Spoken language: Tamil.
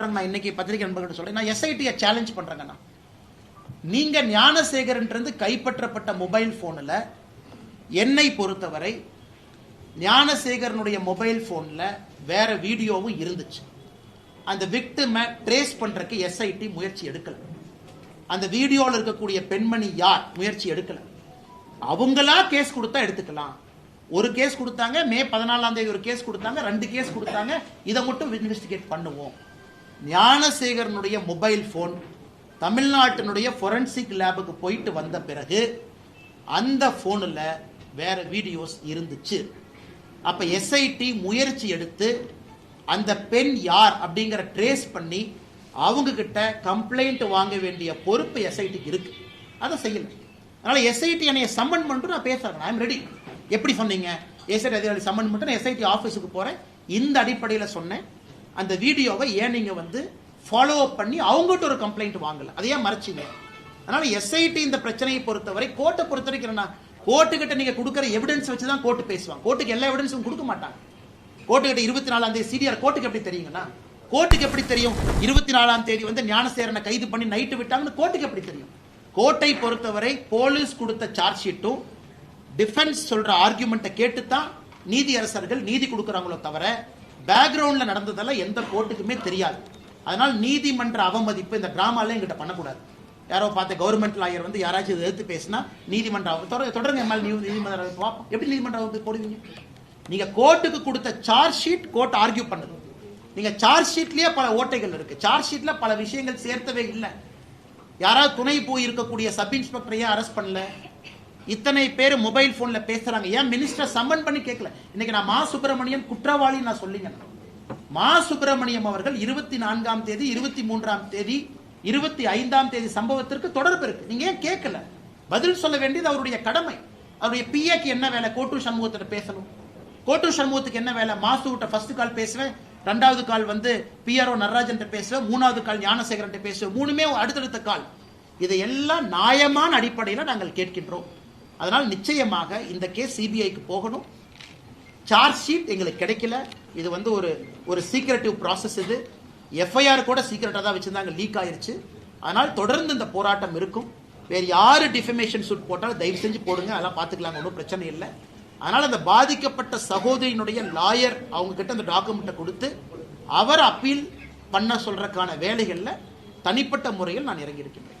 நான் இன்னைக்கு பத்திரிகை நண்பர்கிட்ட சொல்றேன். நான் எஸ்ஐடியை சேலஞ்ச் பண்றேங்கண்ணா நீங்க ஞானசேகரன்றது கைப்பற்றப்பட்ட மொபைல் போன்ல என்னை பொறுத்தவரை ஞானசேகரனுடைய மொபைல் போன்ல வேற வீடியோவும் இருந்துச்சு. அந்த விக்டிமை ட்ரேஸ் பண்றதுக்கு எஸ்ஐடி முயற்சி எடுக்கல. அந்த வீடியோவில் இருக்கக்கூடிய பெண்மணி யார்? முயற்சி எடுக்கல. அவங்களா கேஸ் கொடுத்தா எடுத்துக்கலாம். ஒரு கேஸ் கொடுத்தாங்க மே பதினாலாம் தேதி ஒரு கேஸ் கொடுத்தாங்க ரெண்டு கேஸ் கொடுத்தாங்க. இதை மட்டும் இன்வெஸ்டிகேட் பண்ணுவோம். ஞானசேகரனுடைய மொபைல் ஃபோன் தமிழ்நாட்டினுடைய ஃபொரன்சிக் லேபுக்கு போயிட்டு வந்த பிறகு அந்த ஃபோனில் வேற வீடியோஸ் இருந்துச்சு. அப்போ எஸ்ஐடி முயற்சி எடுத்து அந்த பெண் யார் அப்படிங்கிற ட்ரேஸ் பண்ணி அவங்கக்கிட்ட கம்ப்ளைண்ட் வாங்க வேண்டிய பொறுப்பு எஸ்ஐடிக்கு இருக்குது அதை செய்யலை. அதனால் எஸ்ஐடி என்னையை சம்மன் பண்ணிட்டு நான் பேசுகிறேன் ஐ ரெடி எப்படி சொன்னீங்க? எஸ்ஐடி அதிகாரி சம்மன் பண்ணிட்டு நான் எஸ்ஐடி ஆஃபீஸுக்கு போகிறேன் இந்த அடிப்படையில் சொன்னேன். அந்த வீடியோவை ஏன் நீங்கள் வந்து ஃபாலோ அப் பண்ணி அவங்ககிட்ட ஒரு கம்ப்ளைண்ட் வாங்கல? அதையே மறைச்சிங்க. அதனால எஸ்ஐடி இந்த பிரச்சனையை பொறுத்தவரை கோர்ட்டை பொறுத்த வரைக்கும் கோர்ட்டு கிட்ட கொடுக்குற எவிடன்ஸ் வச்சு தான் கோர்ட்டு பேசுவாங்க கோர்ட்டுக்கு எல்லா எவிடன்ஸும் கொடுக்க மாட்டாங்க. கோர்ட்டுக்கிட்ட இருபத்தி நாலாம் தேதி சிடிஆர் கோர்ட்டுக்கு எப்படி தெரியுங்கண்ணா கோர்ட்டுக்கு எப்படி தெரியும்? இருபத்தி நாலாம் தேதி வந்து ஞானசேரனை கைது பண்ணி நைட்டு விட்டாங்கன்னு கோர்ட்டுக்கு எப்படி தெரியும்? கோர்ட்டை பொறுத்தவரை போலீஸ் கொடுத்த சார்ஜ் ஷீட்டும் டிஃபென்ஸ் சொல்ற ஆர்குமெண்ட்டை கேட்டு தான் நீதியரசர்கள் நீதி கொடுக்குறாங்களோ தவிர பேக்ரவுண்ட்ல நடந்ததெல்லாம் எந்த கோர்ட்டுக்குமே தெரியாது. அதனால் நீதிமன்ற அவமதிப்பு இந்த டிராமால எங்கிட்ட பண்ணக்கூடாது. யாரோ பார்த்த கவர்மெண்ட் லாயர் வந்து யாராச்சும் இதை எதிர்த்து பேசினா நீதிமன்ற தொடர் தொடருங்க எம்எல் நீதிமன்ற பார்ப்போம். எப்படி நீதிமன்ற அவமதிப்பு போடுவீங்க? நீங்க கோர்ட்டுக்கு கொடுத்த சார்ஜ் ஷீட் கோர்ட் ஆர்கியூ பண்ணுது. நீங்க சார்ஜ் ஷீட்லயே பல ஓட்டைகள் இருக்கு. சார்ஜ் ஷீட்ல பல விஷயங்கள் சேர்த்தவே இல்லை. யாராவது துணை போய் இருக்கக்கூடிய சப் இன்ஸ்பெக்டரையே அரெஸ்ட் பண்ணல? இத்தனை பேர் மொபைல் போன்ல பேசுறாங்க. ஏன் மினிஸ்டர் சம்மன் பண்ணி கேட்கல இன்னைக்கு நான் மா சுப்பிரமணியன் குற்றவாளி நான் சொல்லிங்க. மா சுப்பிரமணியம் அவர்கள் இருபத்தி நான்காம் தேதி இருபத்தி மூன்றாம் தேதி இருபத்தி ஐந்தாம் தேதி சம்பவத்திற்கு தொடர்பு இருக்கு. நீங்க ஏன் கேட்கல பதில் சொல்ல வேண்டியது அவருடைய கடமை. அவருடைய பிஏக்கு என்ன வேலை? கோட்டூர் சண்முகத்திட்ட பேசணும். கோட்டூர் சண்முகத்துக்கு என்ன வேலை? மாசு கிட்ட ஃபர்ஸ்ட் கால் பேசுவேன். ரெண்டாவது கால் வந்து பிஆர்ஓ நடராஜன் பேசுவேன். மூணாவது கால் ஞானசேகரன் பேசுவேன். மூணுமே அடுத்தடுத்த கால் இதையெல்லாம் நியாயமான அடிப்படையில் நாங்கள் கேட்கின்றோம். அதனால் நிச்சயமாக இந்த கேஸ் சிபிஐக்கு போகணும். சார்ஜ் ஷீட் எங்களுக்கு கிடைக்கல. இது வந்து ஒரு ஒரு சீக்ரெட்டிவ் ப்ராசஸ் இது. எஃப்ஐஆர் கூட சீக்கிரட்டாக தான் வச்சுருந்தாங்க லீக் ஆயிருச்சு. அதனால் தொடர்ந்து இந்த போராட்டம் இருக்கும். வேறு யாரு டிஃபமேஷன் சூட் போட்டாலும் தயவு செஞ்சு போடுங்க. அதெல்லாம் பார்த்துக்கலாம் ஒன்றும் பிரச்சனை இல்லை. அதனால் அந்த பாதிக்கப்பட்ட சகோதரியினுடைய லாயர் அவங்கக்கிட்ட அந்த டாக்குமெண்ட்டை கொடுத்து அவர் அப்பீல் பண்ண சொல்றதுக்கான வேலைகளில் தனிப்பட்ட முறையில் நான் இறங்கியிருக்கின்றேன்